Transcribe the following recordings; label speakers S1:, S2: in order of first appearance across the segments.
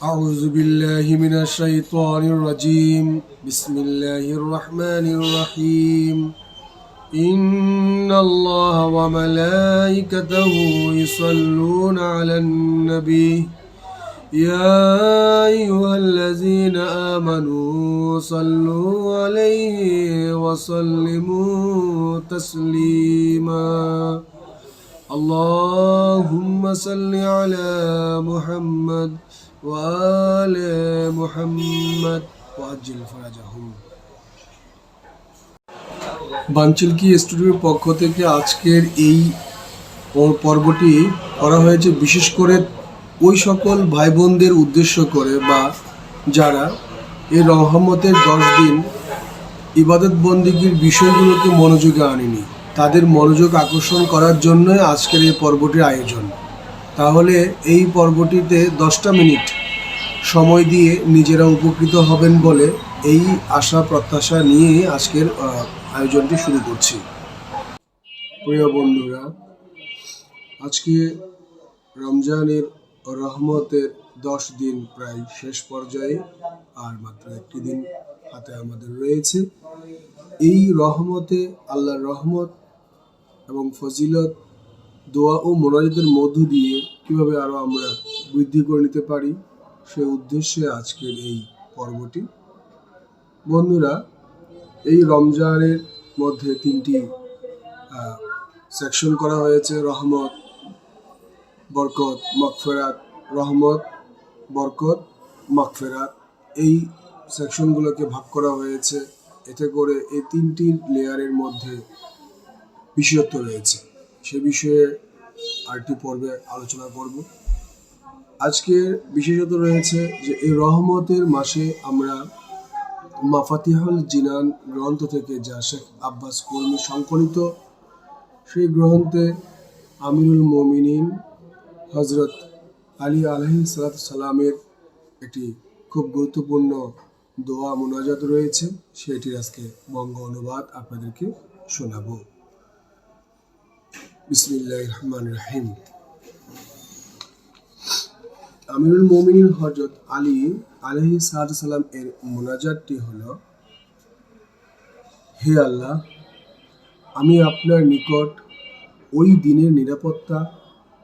S1: أعوذ بالله من الشيطان الرجيم. بسم الله الرحمن الرحيم. إن الله وملائكته يصلون على النبي. يا أيها الذين آمنوا صلوا عليه وسلموا تسليما. اللهم صل على محمد وآل محمد وأجل فرجهم বাঞ্চিলকি স্টুডিওর পক্ষ থেকে আজকের এই প- পর্বটি করা হয়েছে বিশেষ করে ওই সকল ভাই বোনদের উদ্দেশ্য করে বা যারা এই রহমতের দশ দিন ইবাদত বন্দিগির বিষয়গুলোকে মনোযোগে আনেনি তাদের মনোযোগ আকর্ষণ করার জন্যই আজকের এই পর্বটির আয়োজন তাহলে এই পর্বটিতে দশটা মিনিট সময় দিয়ে নিজেরা উপকৃত হবেন বলে এই আশা প্রত্যাশা নিয়ে আজকের আয়োজনটি শুরু করছি। প্রিয় বন্ধুরা, আজকে রমজানের রহমতের দশ দিন প্রায় শেষ পর্যায়ে, আর মাত্র একটি দিন হাতে আমাদের রয়েছে। এই রহমতে, আল্লাহর রহমত এবং ফজিলত দোয়া ও মোনাজাতের মধ্য দিয়ে কীভাবে আরও আমরা বৃদ্ধি করে নিতে পারি, সে উদ্দেশ্যে আজকের এই পর্বটি। বন্ধুরা, এই রমজানের মধ্যে তিনটি সেকশন করা হয়েছে, রহমত, বরকত মকফেরাত রহমত, বরকত মকফেরাত এই সেকশনগুলোকে ভাগ করা হয়েছে, এতে করে এই তিনটি লেয়ারের মধ্যে বিশেষত্ব রয়েছে। সে বিষয়ে আরেকটি পর্বে আলোচনা করব। আজকে বিশেষত রয়েছে যে এই রহমতের মাসে আমরা মাফাতিহুল জিনান গ্রন্থ থেকে যা শেখ আব্বাস কর্মী সংকলিত, সেই গ্রন্থে আমিরুল মমিনিন হজরত আলী আলহি সালামের একটি খুব গুরুত্বপূর্ণ দোয়া মোনাজাত রয়েছে। সেটির আজকে বঙ্গ অনুবাদ আপনাদেরকে শোনাবো। বিসমিল্লাহ রহমান রাহিম আমিরুল মোমিনিন হজরত আলী আলহি সালাম এর মোনাজাতটি হল, হে আল্লাহ, আমি আপনার নিকট ওই দিনের নিরাপত্তা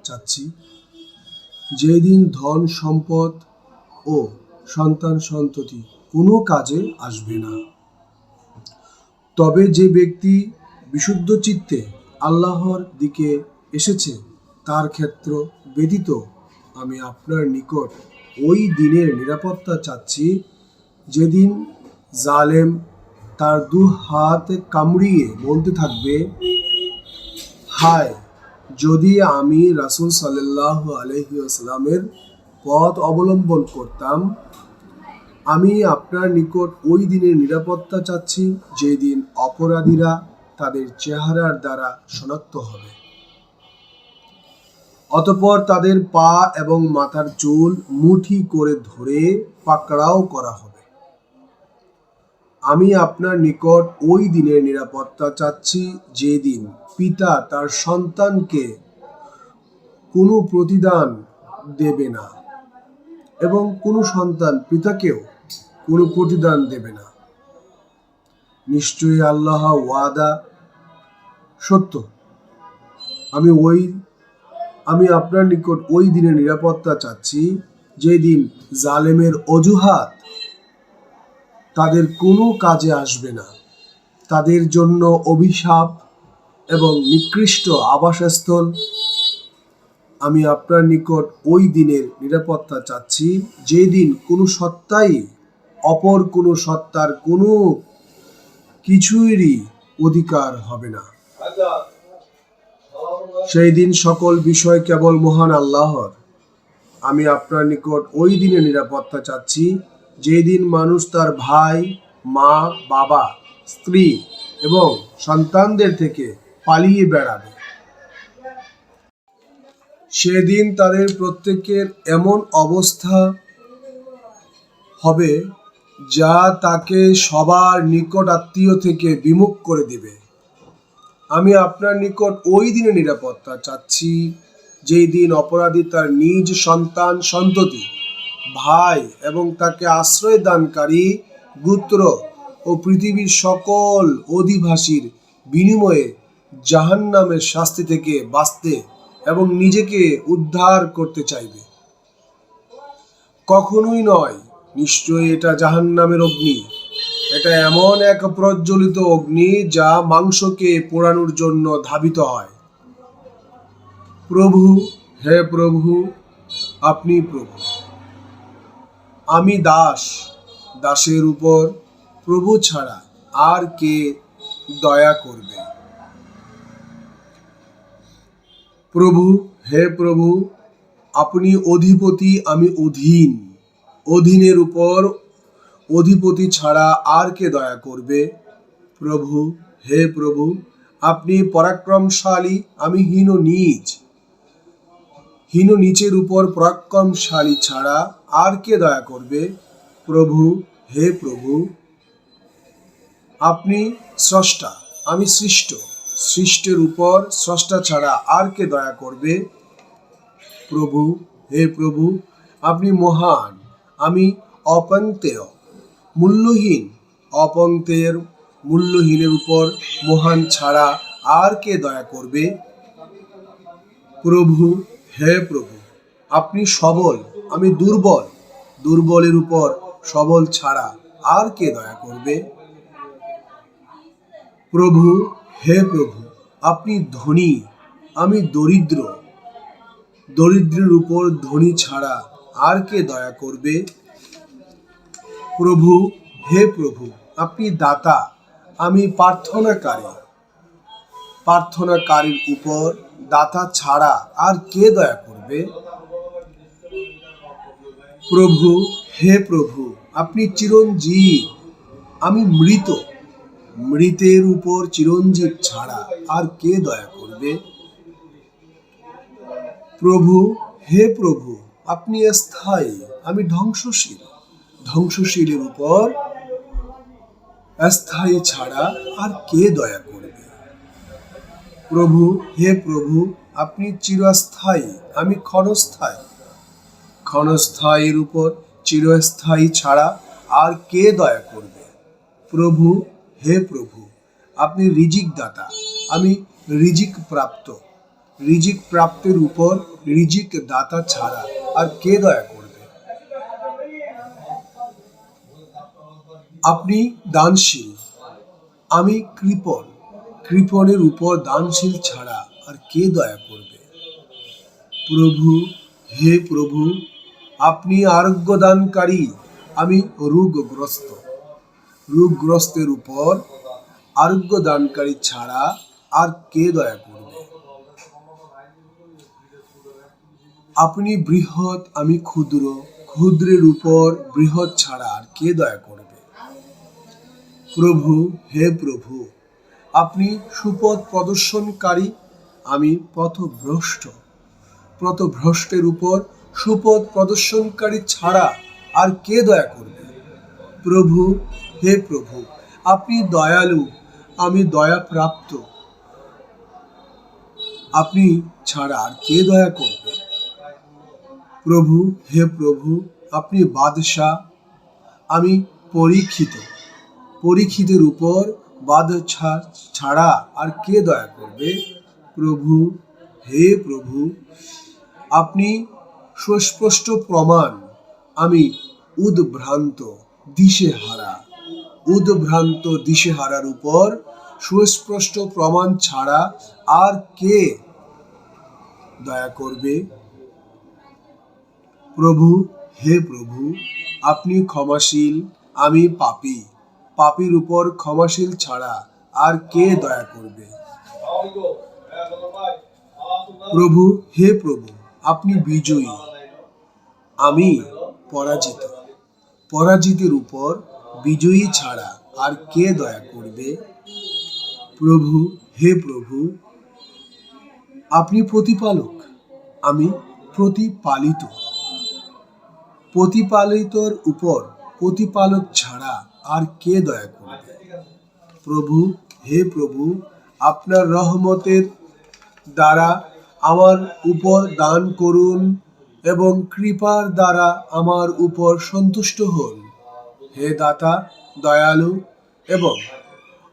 S1: চাচ্ছি যেই দিন ধন সম্পদ ও সন্তান সন্ততি কোনো কাজে আসবে না। তবে যে ব্যক্তি বিশুদ্ধ চিত্তে আল্লাহর দিকে এসেছে, তার ক্ষেত্র ব্যতীত আমি আপনার নিকট ওই দিনের নিরাপত্তা চাচ্ছি, যেদিন জালেম তার দু হাত কামড়িয়ে বলতে থাকবে, হায়, যদি আমি রাসূল সাল্লাহ আলহিউসালামের পথ অবলম্বন করতাম, আমি আপনার নিকট ওই দিনের নিরাপত্তা চাচ্ছি, যেদিন অপরাধীরা তাদের চেহারার দ্বারা শনাক্ত হবে। অতপর তাদের পা এবং মাথার চুল মুঠি করে ধরে পাকড়াও করা হবে। আমি আপনার নিকট ওই দিনের নিরাপত্তা চাচ্ছি যেদিন পিতা তার সন্তানকে কোনো প্রতিদান দেবে না এবং কোনো সন্তান পিতাকেও কোনো প্রতিদান দেবে না। নিশ্চয়ই আল্লাহ ওয়াদা সত্য। আমি ওই, আমি আপনার নিকট ওই দিনের নিরাপত্তা চাচ্ছি যেদিন জালেমের অজুহাত তাদের কোনো কাজে আসবে না। তাদের জন্য অভিশাপ এবং নিকৃষ্ট আবাসস্থল আমি আপনার নিকট ওই দিনের নিরাপত্তা চাচ্ছি যেদিন কোনো সত্তাই অপর কোনো সত্তার কোনো কিছুরই অধিকার হবে না। সেই দিন সকল বিষয় কেবল মহান আল্লাহর। আমি আপনার নিকট ওই দিনে নিরাপত্তা চাচ্ছি যেই দিন মানুষ তার ভাই, মা, বাবা, স্ত্রী এবং সন্তানদের থেকে পালিয়ে বেড়াবে। সেদিন তাদের প্রত্যেকের এমন অবস্থা হবে যা তাকে সবার নিকট আত্মীয় থেকে বিমুখ করে দিবে। আমি আপনার নিকট ওই দিনে নিরাপত্তা চাচ্ছি, যেই দিন অপরাধী তার নিজ সন্তান সন্ততি, ভাই এবং তাকে আশ্রয় দানকারী গুত্র ও পৃথিবীর সকল অধিবাসীর বিনিময়ে জাহান্নামের শাস্তি থেকে বাঁচতে এবং নিজেকে উদ্ধার করতে চাইবে। কখনোই নয় নিশ্চয়ই এটা জাহান্নামের অগ্নি। এটা এমন এক প্রজ্বলিত অগ্নি যা মাংসকে পোড়ানোর জন্য ধাবিত হয়। প্রভু, হে প্রভু, আপনি প্রভু। আমি দাস, দাসের উপর প্রভু ছাড়া আর কে দয়া করবে? প্রভু, হে প্রভু, আপনি অধিপতি, আমি অধীন। অধীনের উপর অধিপতি ছাড়া আর কে দয়া করবে? প্রভু, হে প্রভু, আপনি পরাক্রমশালী, আমি হীন নীচ। হীন নিচের উপর পরাক্রমশালী ছাড়া আর কে দয়া করবে? প্রভু, হে প্রভু, আপনি স্রষ্টা, আমি সৃষ্ট। সৃষ্টের উপর স্রষ্টা ছাড়া আর কে দয়া করবে? প্রভু, হে প্রভু, আপনি মহান। আমি অপন্তেয়, মূল্যহীন। অপন্তের মূল্যহীনের উপর মহান ছাড়া আর কে দয়া করবে? প্রভু, হে প্রভু, আপনি সবল, আমি দুর্বল। দুর্বলের উপর সবল ছাড়া আর কে দয়া করবে? প্রভু, হে প্রভু, আপনি ধনী, আমি দরিদ্র। দরিদ্রের উপর ধনী ছাড়া আর কে দয়া করবে? প্রভু, হে প্রভু, আপনি দাতা, আমি প্রার্থনাকারী। প্রার্থনাকারীর উপর দাতা ছাড়া আর কে দয়া করবে? প্রভু, হে প্রভু, আপনি চিরঞ্জীব, আমি মৃত। মৃতের উপর চিরঞ্জীব ছাড়া আর কে দয়া করবে? প্রভু, হে প্রভু আপনি স্থায়ী আমি ধ্বংসশীল। ধ্বংসশীলের উপর স্থায়ী ছাড়া আর কে দয়া করবে? প্রভু, হে প্রভু, আপনি চিরস্থায়ী, আমি ক্ষণস্থায়ী। ক্ষণস্থায়ীর উপর চিরস্থায়ী ছাড়া আর কে দয়া করবে? প্রভু, হে প্রভু, আপনি রিজিক দাতা আমি রিজিক প্রাপ্ত রিজিক প্রাপ্তের উপর রিজিক দাতা ছাড়া আর কে দয়া করবে? আপনি দানশীল, আমি কৃপণ। কৃপণের উপর দানশীল ছাড়া আর কে দয়া করবে? প্রভু, হে প্রভু, আপনি আরোগ্য দানকারী আমি রোগগ্রস্ত। রোগগ্রস্তের উপর আরোগ্য দানকারী ছাড়া আর কে দয়া করবে? আপনি বৃহৎ, আমি ক্ষুদ্র, ক্ষুদ্রের উপর বৃহৎ ছাড়া আর কে দয়া করবে? প্রভু, হে প্রভু, আপনি সুপথ প্রদর্শনকারী, আমি পথভ্রষ্ট। পথভ্রষ্টের উপর সুপথ প্রদর্শনকারী ছাড়া আর কে দয়া করবে? প্রভু, হে প্রভু, আপনি দয়ালু, আমি দয়া প্রাপ্ত আপনি ছাড়া আর কে দয়া করবে? প্রভু, হে প্রভু, আপনি বাদশাহ। আমি পরীক্ষিত। পরীক্ষিতের উপর বাদশাহ ছাড়া আর কে দয়া করবে? প্রভু, হে প্রভু, আপনি সুস্পষ্ট প্রমাণ। আমি উদ্ভ্রান্ত দিশেহারা। উদ্ভ্রান্ত দিশেহারার উপর সুস্পষ্ট প্রমাণ ছাড়া আর কে দয়া করবে? প্রভু, হে প্রভু, আপনি ক্ষমাশীল, আমি পাপী। পাপীর উপর ক্ষমাশীল ছাড়া আর কে দয়া করবে? প্রভু, হে প্রভু, আপনি বিজয়ী। আমি পরাজিত। পরাজিতের উপর বিজয়ী ছাড়া আর কে দয়া করবে? প্রভু, হে প্রভু, আপনি প্রতিপালক, আমি প্রতিপালিত। প্রতিপালিতর উপর প্রতিপালক ছাড়া আর কে দয়া করবে? প্রভু, হে প্রভু, আপনার রহমতের দ্বারা আমার উপর দান করুন এবং কৃপার দ্বারা আমার উপর সন্তুষ্ট হন। হে দাতা, দয়ালু এবং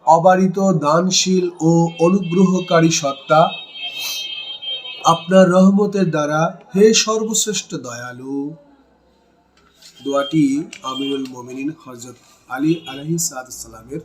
S1: অবারিত দানশীল ও অনুগ্রহকারী সত্তা, আপনার রহমতের দ্বারা হে সর্বশ্রেষ্ঠ দয়ালু দোয়াটি আমিরুল মোমিনিন হজরত আলী আলহি সালামের